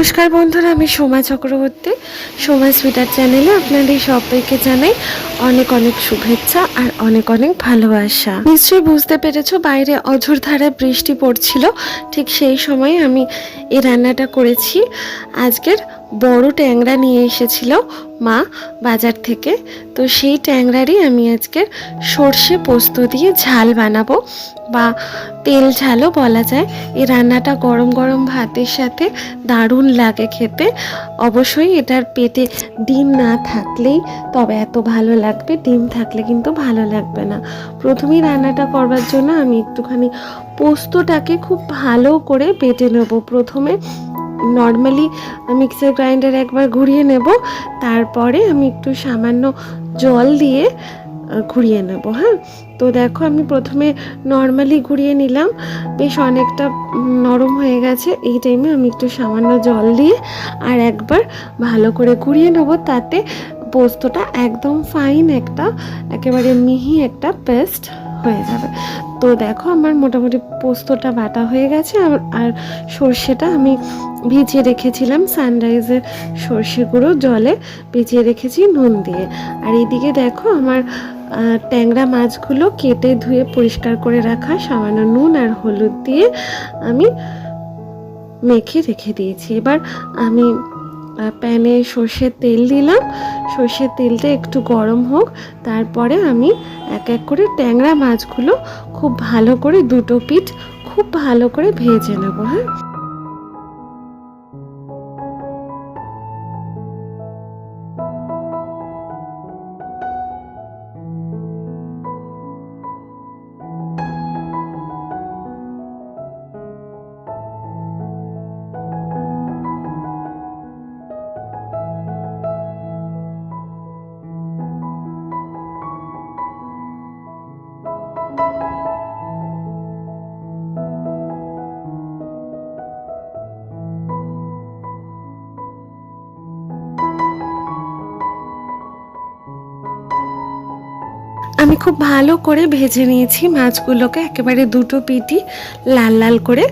নমস্কার বন্ধুরা, আমি সোমা চক্রবর্তী। সোমা সুইটার চ্যানেলে আপনাদের সবাইকে জানাই অনেক অনেক শুভেচ্ছা আর অনেক অনেক ভালোবাসা। নিশ্চয়ই বুঝতে পেরেছ, বাইরে অঝোর ধারায় বৃষ্টি পড়ছিল। ঠিক সেই সময় আমি এই রান্নাটা করেছি। আজকের বড় ট্যাংরা নিয়ে এসেছিল মা বাজার থেকে। তো সেই ট্যাংরারই আমি আজকে সর্ষে পোস্ত দিয়ে ঝাল বানাবো বা তেল ঝালও বলা যায়। এই রান্নাটা গরম গরম ভাতের সাথে দারুণ লাগে খেতে। অবশ্যই এটার পেটে ডিম না থাকলেই তবে এত ভালো লাগবে। ডিম থাকলে কিন্তু ভালো লাগবে না। প্রথমেই রান্নাটা করবার জন্য আমি একটুখানি পোস্তটাকে খুব ভালো করে বেটে নেব প্রথমে। নর্মালি মিক্সার গ্রাইন্ডার একবার ঘুরিয়ে নেব, তারপরে আমি একটু সামান্য জল দিয়ে ঘুরিয়ে নেব হ্যাঁ? তো দেখো আমি প্রথমে নর্মালি ঘুরিয়ে নিলাম, বেশ অনেকটা নরম হয়ে গেছে, এই টাইমে আমি একটু সামান্য জল দিয়ে আর একবার ভালো করে ঘুরিয়ে নেব, তাতে পোস্তটা একদম ফাইন একটা, একেবারে মিহি একটা পেস্ট হয়ে যাবে। তো দেখো আমার মোটামুটি পোস্তটা বাটা হয়ে গেছে আর- সর্ষেটা আমি ভিজিয়ে রেখেছিলাম সানরাইজের সর্ষে গুঁড়ো জলে ভিজিয়ে রেখেছি নুন দিয়ে। আর এইদিকে দেখো আমার ট্যাংরা মাছগুলো কেটে ধুয়ে পরিষ্কার করে রাখা, সামান্য নুন আর হলুদ দিয়ে আমি মেখে রেখে দিয়েছি। এবার আমি প্যানে সর্ষের তেল দিলাম। সর্ষের তেলটা একটু গরম হোক, তারপরে আমি এক এক করে ট্যাংরা মাছগুলো খুব ভালো করে দুটো পিঠ খুব ভালো করে ভেজে নেব হ্যাঁ? খুব ভালো করে ভেজে নিয়েছি মাছগুলোকে, একেবারে দুটো পিটি লাল লাল করে।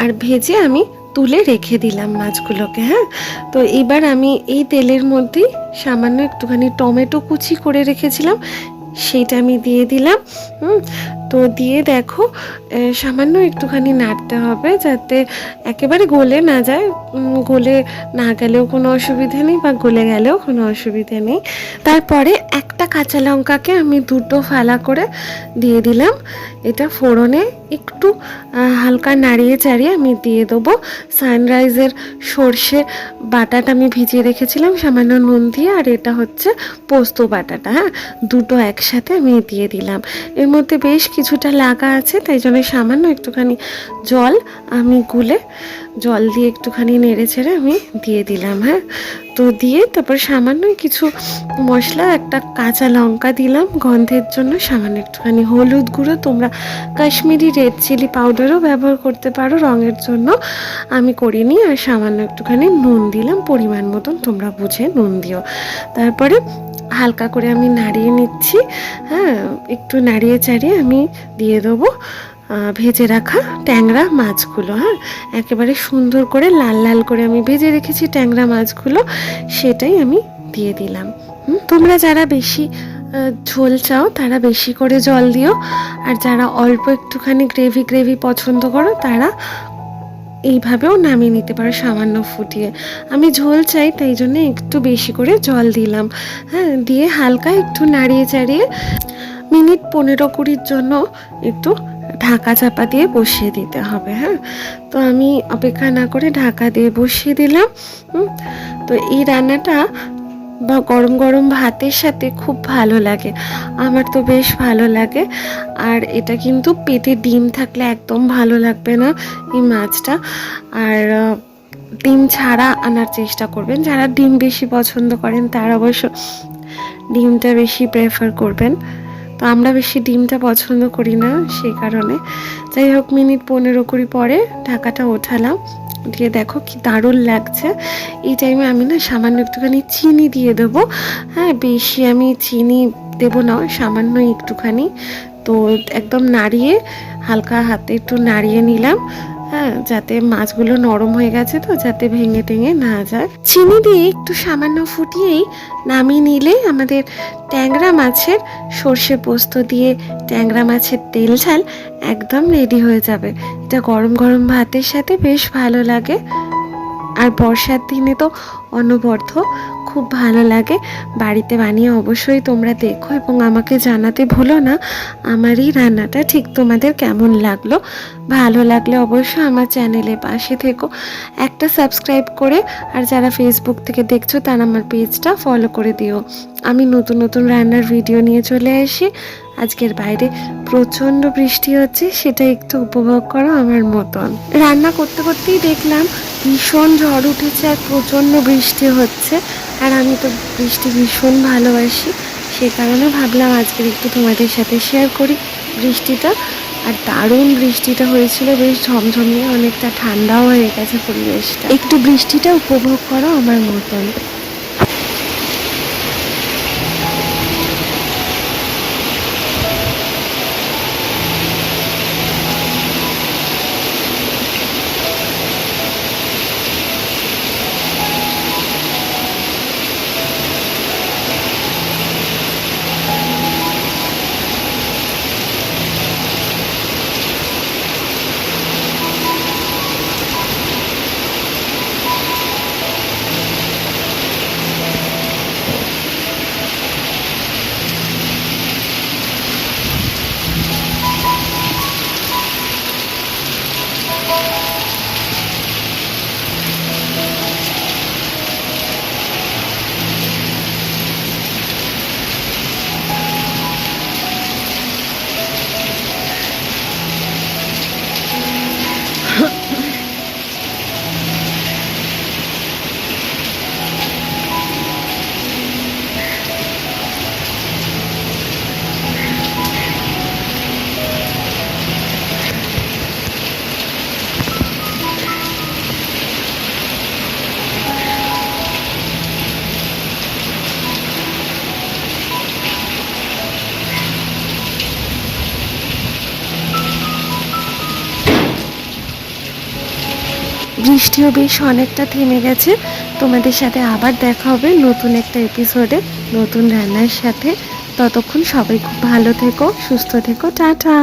আর ভেজে আমি তুলে রেখে দিলাম মাছগুলোকে হ্যাঁ? তো এবার আমি এই তেলের মধ্যেই সামান্য একটুখানি টমেটো কুচি করে রেখেছিলাম, সেইটা আমি দিয়ে দিলাম, হুম? তো দিয়ে দেখো সামান্য একটুখানি নাড়তে হবে যাতে একেবারে গলে না যায়। গলে না গেলেও কোনো অসুবিধে নেই বা গলে গেলেও কোনো অসুবিধে নেই। তারপরে একটা কাঁচা লঙ্কাকে আমি দুটো ফালা করে দিয়ে দিলাম। এটা ফোড়নে একটু হালকা নাড়িয়ে চাড়িয়ে আমি দিয়ে দেবো। সানরাইজের সর্ষে বাটাটা আমি ভিজিয়ে রেখেছিলাম, সামান্য নুন দিয়ে, আর এটা হচ্ছে পোস্ত বাটাটা হ্যাঁ? দুটো একসাথে আমি দিয়ে দিলাম। এর মধ্যে বেশ কিছুটা লাগা আছে তাই জন্য সামান্য একটুখানি জল আমি গুলে জল দিয়ে একটুখানি নেড়ে ছেড়ে আমি দিয়ে দিলাম হ্যাঁ? তো দিয়ে তারপর সামান্য কিছু মশলা, একটা কাঁচা লঙ্কা দিলাম গন্ধের জন্য, সামান্য একটুখানি হলুদ গুঁড়ো। তোমরা কাশ্মীরি রেড চিলি পাউডারও ব্যবহার করতে পারো রঙের জন্য। আমি করিনি, আর সামান্য একটুখানি নুন দিলাম, পরিমাণ মতন তোমরা বুঝে নুন দিও। তারপরে হালকা করে আমি নাড়িয়ে নিচ্ছি হ্যাঁ? একটু নাড়িয়ে চাড়িয়ে আমি দিয়ে দেবো। ভেজে রাখা ট্যাংরা মাছগুলো হ্যাঁ? একেবারে সুন্দর করে লাল লাল করে আমি ভেজে রেখেছি ট্যাংরা মাছগুলো, সেটাই আমি দিয়ে দিলাম। তোমরা যারা বেশি ঝোল চাও, তারা বেশি করে জল দিও। আর যারা অল্প একটুখানি গ্রেভি গ্রেভি পছন্দ করো, তারা এইভাবেও নামিয়ে নিতে পারো সামান্য ফুটিয়ে। আমি ঝোল চাই, তাই জন্য একটু বেশি করে জল দিলাম। হ্যাঁ দিয়ে হালকা একটু নাড়িয়ে চাড়িয়ে মিনিট পনেরো কুড়ির জন্য একটু ঢাকা চাপা দিয়ে বসিয়ে দিতে হবে হ্যাঁ? তো আমি অপেক্ষা না করে ঢাকা দিয়ে বসিয়ে দিলাম তো এই রান্নাটা বা গরম গরম ভাতের সাথে খুব ভালো লাগে। আমার তো বেশ ভালো লাগে। আর এটা কিন্তু পেটে ডিম থাকলে একদম ভালো লাগবে না এই মাছটা। আর ডিম ছাড়া আনার চেষ্টা করবেন। যারা ডিম বেশি পছন্দ করেন তারা অবশ্য ডিমটা বেশি প্রেফার করবেন। তো আমরা বেশি ডিমটা পছন্দ করি না সেই কারণে। যাই হোক, মিনিট পনেরো কুড়ি পরে ঢাকাটা ওঠালাম। দিয়ে দেখো কি দারুণ লাগছে। এই টাইমে আমি না সামান্য একটুখানি চিনি দিয়ে দেবো। হ্যাঁ বেশি আমি চিনি দেবো না, সামান্য একটুখানি। তো একদম নাড়িয়ে, হালকা হাতে একটু নাড়িয়ে নিলাম। হ্যাঁ যাতে মাছগুলো নরম হয়ে গেছে তো, যাতে ভেঙে টেঙে না যায়। চিনি দিয়ে একটু সামান্য ফুটিয়েই নামিয়ে নিলেই আমাদের ট্যাংরা মাছের সর্ষে পোস্ত দিয়ে ট্যাংরা মাছের তেল ঝাল একদম রেডি হয়ে যাবে। এটা গরম গরম ভাতের সাথে বেশ ভালো লাগে। আর বর্ষার দিনে তো অনবর্ত খুব ভালো লাগে। বাড়িতে বানিয়ে অবশ্যই তোমরা দেখো এবং আমাকে জানাতে ভুলো না আমার এই রান্নাটা ঠিক তোমাদের কেমন লাগল। ভালো লাগলে অবশ্যই আমার চ্যানেলে পাশে থেকো। একটা সাবস্ক্রাইব করে আর যারা ফেসবুক থেকে দেখছ তারা আমার পেজটা ফলো করে দিও। আমি নতুন নতুন রান্নার ভিডিও নিয়ে চলে আসি। আজকের বাইরে প্রচণ্ড বৃষ্টি হচ্ছে, সেটা একটু উপভোগ করো আমার মতন। রান্না করতে করতেই দেখলাম ভীষণ ঝড় উঠেছে আর প্রচণ্ড বৃষ্টি হচ্ছে, আর আমি তো বৃষ্টি ভীষণ ভালোবাসি, সে কারণে ভাবলাম আজকের একটু তোমাদের সাথে শেয়ার করি বৃষ্টিটা। আর দারুণ বৃষ্টিটা হয়েছিল, বেশ ঝমঝমিয়ে অনেকটা ঠান্ডাও হয়ে গেছে পরিবেশটা। একটু বৃষ্টিটা উপভোগ করো আমার মতন। বৃষ্টিও বেশ অনেকটা থেমে গেছে। তোমাদের সাথে আবার দেখা হবে নতুন একটা এপিসোডে নতুন রান্নার সাথে। ততক্ষণ সবাই খুব ভালো থেকো, সুস্থ থেকো। টাটা!